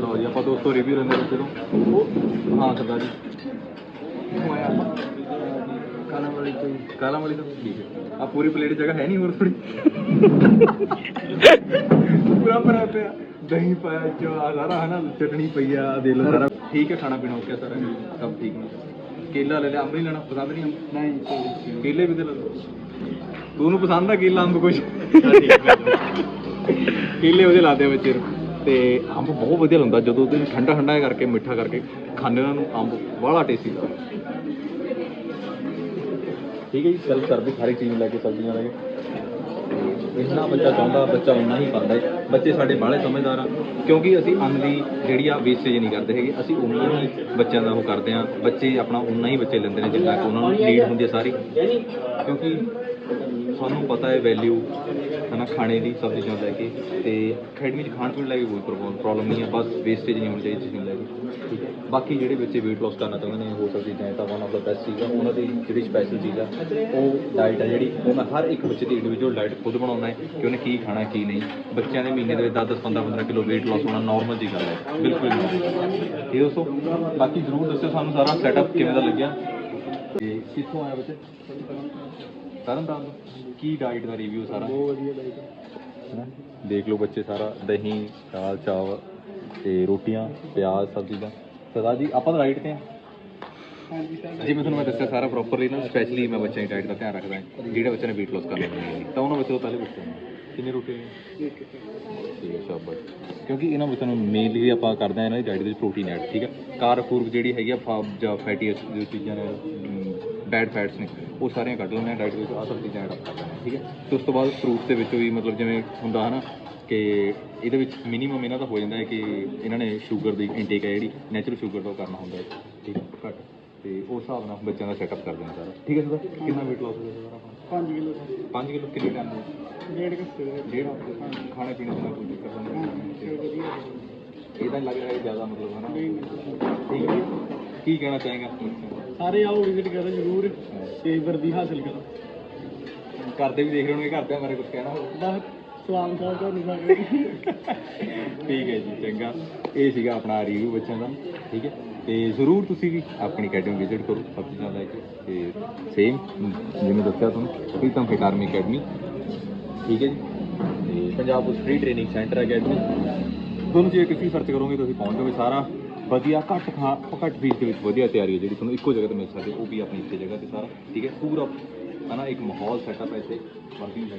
ਲਓ ਜੀ ਆਪਾਂ ਦੋਸਤੋ ਰਿਵਿਊ ਲੈਂਦੇ ਬੱਚੇ ਤੋਂ ਹਾਂ ਸਰਦਾਰ ਜੀ। ਕਿੱਥੋਂ ਆਇਆ ਆਪਾਂ ਕਾਲਾ ਵਾਲੀ ਕੋਈ ਕਾਲਾ ਵਾਲੀ ਤੋਂ? ਠੀਕ ਹੈ। ਆ ਪੂਰੀ ਪਲੇਟ ਜਗ੍ਹਾ ਹੈ ਨਹੀਂ ਹੋਰ ਥੋੜੀ ਪੂਰਾ ਭਰਿਆ ਪਿਆ। ਦਹੀਂ ਪਾਇਆ ਚੋ ਆ ਸਾਰਾ ਹਨਾ ਚਟਣੀ ਪਈ ਆ ਦੇਖ ਲਓ ਸਾਰਾ। ਠੀਕ ਹੈ ਖਾਣਾ ਪੀਣਾ ਓਕੇ ਸਾਰਾ ਸਭ ਠੀਕ ਨੇ। ਕੇਲਾ ਲੈ ਲਿਆ ਅੰਬ ਨਹੀਂ ਲੈਣਾ। ਪਸੰਦ ਨਹੀਂ ਅੰਬ? ਨਹੀਂ ਕੇਲੇ ਵੀ ਤੇ ਲੈ ਲਓ। ਤੁਹਾਨੂੰ ਪਸੰਦ ਆ ਕੇਲਾ ਅੰਬ ਕੁਝ ਕੀਲੇ ਉਹਦੇ ਲਾਦੇ ਆ ਬੱਚੇ ਨੂੰ ਤੇ ਅੰਬ ਬਹੁਤ ਵਧੀਆ ਹੁੰਦਾ ਜਦੋਂ ਉਹਦੇ ਠੰਡਾ ਠੰਡਾ ਕਰਕੇ, ਮਿੱਠਾ ਕਰਕੇ ਖਾਣੇ ਉਹਨਾਂ ਨੂੰ ਅੰਬ ਬੜਾ ਟੇਸਟੀ ਲੱਗਦਾ। ਠੀਕ ਹੈ ਜੀ ਸੈਲਫ ਸਰਵਿਸ ਹਰ ਇੱਕ ਚੀਜ਼ ਲੈ ਕੇ ਸਬਜ਼ੀਆਂ ਲੈ ਕੇ। ਇੰਨਾ ਬੱਚਾ ਚਾਹੁੰਦਾ, ਬੱਚਾ ਉਨਾ ਹੀ ਪਾਉਂਦਾ ਹੈ। ਬੱਚੇ ਸਾਡੇ ਬਾਹਲੇ ਸਮਝਦਾਰ ਆ, ਕਿਉਂਕਿ ਅਸੀਂ ਅੰਨ ਦੀ ਜਿਹੜੀ ਆ ਵੇਸਟੇਜ ਨਹੀਂ ਕਰਦੇ ਹੈਗੇ, ਅਸੀਂ ਉਨਾ ਹੀ ਬੱਚਿਆਂ ਦਾ ਉਹ ਕਰਦੇ ਆ। ਬੱਚੇ ਆਪਣਾ ਉਨਾ ਹੀ ਬੱਚੇ ਲੈਂਦੇ ਨੇ, ਜਿੰਨਾ ਕਿ ਉਹਨਾਂ ਨੂੰ ਨੀਡ ਹੁੰਦੀ ਹੈ ਸਾਰੀ। ਕਿਉਂਕਿ ਸਾਨੂੰ ਪਤਾ ਹੈ ਵੈਲਿਊ ਹਨਾ ਖਾਣੇ ਦੀ ਸਭ ਚੀਜ਼ਾਂ ਲੈ ਕੇ ਤੇ ਅਕੈਡਮੀ 'ਚ ਖਾਣ ਪੀਣ ਲੈ ਕੇ ਕੋਈ ਪ੍ਰੋਬਲਮ ਨਹੀਂ ਹੈ, ਬਸ ਵੇਸਟੇਜ ਨਹੀਂ ਹੋਣੀ ਚਾਹੀਦੀ ਚੀਜ਼ ਨੂੰ ਲੈ ਕੇ। ਠੀਕ ਹੈ। ਬਾਕੀ ਜਿਹੜੇ ਬੱਚੇ weight loss ਕਰਨਾ ਚਾਹੁੰਦੇ ਨੇ ਹੋ ਸਕਦੀ ਹੈ ਤਾਂ ਵਨ ਆਫ ਦਾ ਬੈਸਟ ਚੀਜ਼ ਆ, ਉਹਨਾਂ ਦੀ ਜਿਹੜੀ ਸਪੈਸ਼ਲ ਚੀਜ਼ ਆ, ਉਹ ਡਾਈਟ ਆ ਜਿਹੜੀ, ਉਹ ਮੈਂ ਹਰ ਇੱਕ ਬੱਚੇ ਦੀ ਇੰਡੀਵਿਜੂਅਲ ਡਾਈਟ ਖੁਦ ਬਣਾਉਣਾ ਹੈ ਕਿ ਉਹਨੇ ਕੀ ਖਾਣਾ, ਕੀ ਨਹੀਂ। ਬੱਚਿਆਂ ਦੇ ਮਹੀਨੇ ਦੇ ਵਿੱਚ 10 10 15 15 ਕਿਲੋ weight loss ਹੋਣਾ ਨਾਰਮਲ ਜੀ ਗੱਲ ਹੈ। ਬਿਲਕੁਲ normal। ਇਹ ਦੋਸਤੋ, ਬਾਕੀ ਜ਼ਰੂਰ ਦੱਸਿਓ ਸਾਨੂੰ ਸਾਰਾ ਸੈਟਅਪ ਕਿਵੇਂ ਦਾ ਲੱਗਿਆ। ਤੇ ਕਿੱਥੋਂ ਆਇਆ ਬੱਚੇ? ਤਰਨਤਾਰਨ ਤੋਂ। ਕੀ ਡਾਈਟ ਦਾ ਰਿਵਿਊ ਸਾਰਾ? ਬਹੁਤ ਵਧੀਆ ਲਾਈਕ ਹੈਨਾ ਦੇਖ ਲਓ ਬੱਚੇ ਸਾਰਾ ਦਹੀਂ ਦਾਲ ਚਾਵਲ ਤੇ ਰੋਟੀਆਂ ਪਿਆਜ਼ ਸਭ ਚੀਜ਼ਾਂ। ਸਰਦਾਰ ਜੀ ਆਪਾਂ ਤਾਂ ਰਾਈਟ ਤੇ ਹਾਂਜੀ ਸਰ। ਜੀ ਮੈਂ ਤੁਹਾਨੂੰ ਮੈਂ ਦੱਸਿਆ ਸਾਰਾ ਪ੍ਰੋਪਰਲੀ ਨਾ ਸਪੈਸ਼ਲੀ ਮੈਂ ਬੱਚਿਆਂ ਦੀ ਡਾਈਟ ਦਾ ਧਿਆਨ ਰੱਖਦਾ ਜਿਹੜੇ ਬੱਚੇ ਨੇ weight loss ਕਰਨਾ ਹੈ। ਤਾਂ ਉਹਨਾਂ ਬੱਚੇ ਤੋਂ ਪਹਿਲੇ ਪੁੱਛਦੇ ਹਾਂ ਕਿੰਨੀ ਰੋਟੀਆਂ ਨੇ? ਠੀਕ ਹੈ ਹੈ ਸ਼ਾਬਾਸ਼ ਕਿਉਂਕਿ ਇਹਨਾਂ ਬੱਚਿਆਂ ਨੂੰ ਮੇਨਲੀ ਆਪਾਂ ਕਰਦੇ ਹਾਂ ਇਹਨਾਂ ਦੀ ਡਾਈਟ ਦੇ ਵਿੱਚ ਪ੍ਰੋਟੀਨ ਐਡ ਠੀਕ ਹੈ? ਕਾਰਪੂਰ ਜਿਹੜੀ ਹੈਗੀ ਆ ਫਾਬ ਜਾਂ ਫੈਟੀ ਐਸਿਡ ਚੀਜ਼ਾਂ ਨੇ ਬੈਡ ਫੈਟਸ ਨੇ ਉਹ ਸਾਰੀਆਂ ਕੱਢ ਆ ਡਾਈਟ ਦੇ ਵਿੱਚ ਆਹ ਸਭ ਚੀਜ਼ਾਂ ਐਡ ਅਪ ਕਰ ਲੈਂਦੇ ਹਾਂ ਠੀਕ ਹੈ? ਤੇ ਉਸ ਤੋਂ ਬਾਅਦ ਫਰੂਟਸ ਦੇ ਵਿੱਚ ਵੀ ਮਤਲਬ ਜਿਵੇਂ ਹੁੰਦਾ ਹੈ ਨਾ ਕਿ ਇਹਦੇ ਵਿੱਚ ਮਿਨੀਮਮ ਇਹਨਾਂ ਦਾ ਹੋ ਜਾਂਦਾ ਹੈ ਕਿ ਇਹਨਾਂ ਨੇ ਸ਼ੂਗਰ ਦੀ ਇਨਟੇਕ ਹੈ ਜਿਹੜੀ ਨੈਚੁਰਲ ਸ਼ੂਗਰ ਤੋਂ ਕਰਨਾ ਹੁੰਦਾ ਹੈ ਠੀਕ ਹੈ? ਘੱਟ। ਤੇ ਉਸ ਹਿਸਾਬ ਨਾਲ ਬੱਚਿਆਂ ਦਾ ਸੈਟਅਪ ਕਰਦੇ ਹਾਂ ਸਾਰਾ। ਠੀਕ ਹੈ ਸਰ? ਕਿੰਨਾ weight loss ਹੋ ਗਿਆ ਸਾਰਾ 5 ਕਿਲੋ 5 ਕਿਲੋ ਕਿੰਨੇ ਟਾਈਮ ਦਾ ਡੇਢ ਘੰਟੇ ਦੇ ਡੇਢ ਖਾਣੇ ਪੀਣੇ ਦਾ ਕੋਈ ਚੱਕਰ ਤਾਂ ਹਾਂ। ਨਹੀਂ ਇਹ ਤਾਂ ਲੱਗ ਰਿਹਾ ਹੈ ਜ਼ਿਆਦਾ ਮਤਲਬ ਹੈ ਨਾ ਠੀਕ ਹੈ ਕੀ ਕਹਿਣਾ ਚਾਹੇਗਾ ਸਾਰੇ ਆਓ ਵਿਜ਼ਿਟ ਕਰੋ ਜ਼ਰੂਰ। ਤੇ ਵਰਦੀ ਹਾਸਲ ਕਰੋ। ਕਰਦੇ ਵੀ ਦੇਖ ਰਹੇ ਹੋਣਗੇ ਘਰਦਿਆਂ ਬਾਰੇ ਕੁਝ ਕਹਿਣਾ ਹੋਵੇ। ਬਸ ਸਲਾਮ ਸਾਹਿਬ ਤੁਹਾਨੂੰ ਸਾਰੇ। ਠੀਕ ਹੈ ਜੀ ਚੰਗਾ। ਇਹ ਸੀਗਾ ਆਪਣਾ ਰਿਵਿਊ ਬੱਚਿਆਂ ਦਾ। ਠੀਕ ਹੈ। ਤੇ ਜ਼ਰੂਰ ਤੁਸੀਂ ਵੀ ਆਪਣੀ ਅਕੈਡਮੀ ਵਿਜ਼ਿਟ ਕਰੋ ਸਭ ਚੀਜ਼ਾਂ ਲੈ ਕੇ ਤੇ ਸੇਮ ਜਿਵੇਂ ਦੱਸਿਆ ਤੁਹਾਨੂੰ ਪ੍ਰੀਤਮ ਫਿਟ ਅਕੈਡਮੀ ਠੀਕ ਹੈ ਜੀ? ਤੇ Punjab police free training centre academy ਤੁਹਾਨੂੰ ਜੇ ਕਿਸੇ ਸਰਚ ਕਰੋਗੇ ਤੁਸੀਂ ਪਹੁੰਚ ਜਾਓਗੇ ਸਾਰਾ ਵਧੀਆ, ਘੱਟ ਖਾ, ਘੱਟ ਫੀਸ ਦੇ ਵਿੱਚ ਵਧੀਆ ਤਿਆਰੀ ਹੈ ਜਿਹੜੀ ਤੁਹਾਨੂੰ ਇੱਕੋ ਜਗ੍ਹਾ ਤੇ ਮਿਲ ਸਕਦੀ ਉਹ ਵੀ ਆਪਣੀ ਇੱਥੇ ਜਗ੍ਹਾ ਤੇ ਸਾਰਾ, ਠੀਕ ਹੈ? ਪੂਰਾ, ਹਨਾ, ਇੱਕ ਮਾਹੌਲ ਸੈਟਅਪ ਹੈ ਇੱਥੇ ਵਰਕਿੰਗ ਹੈ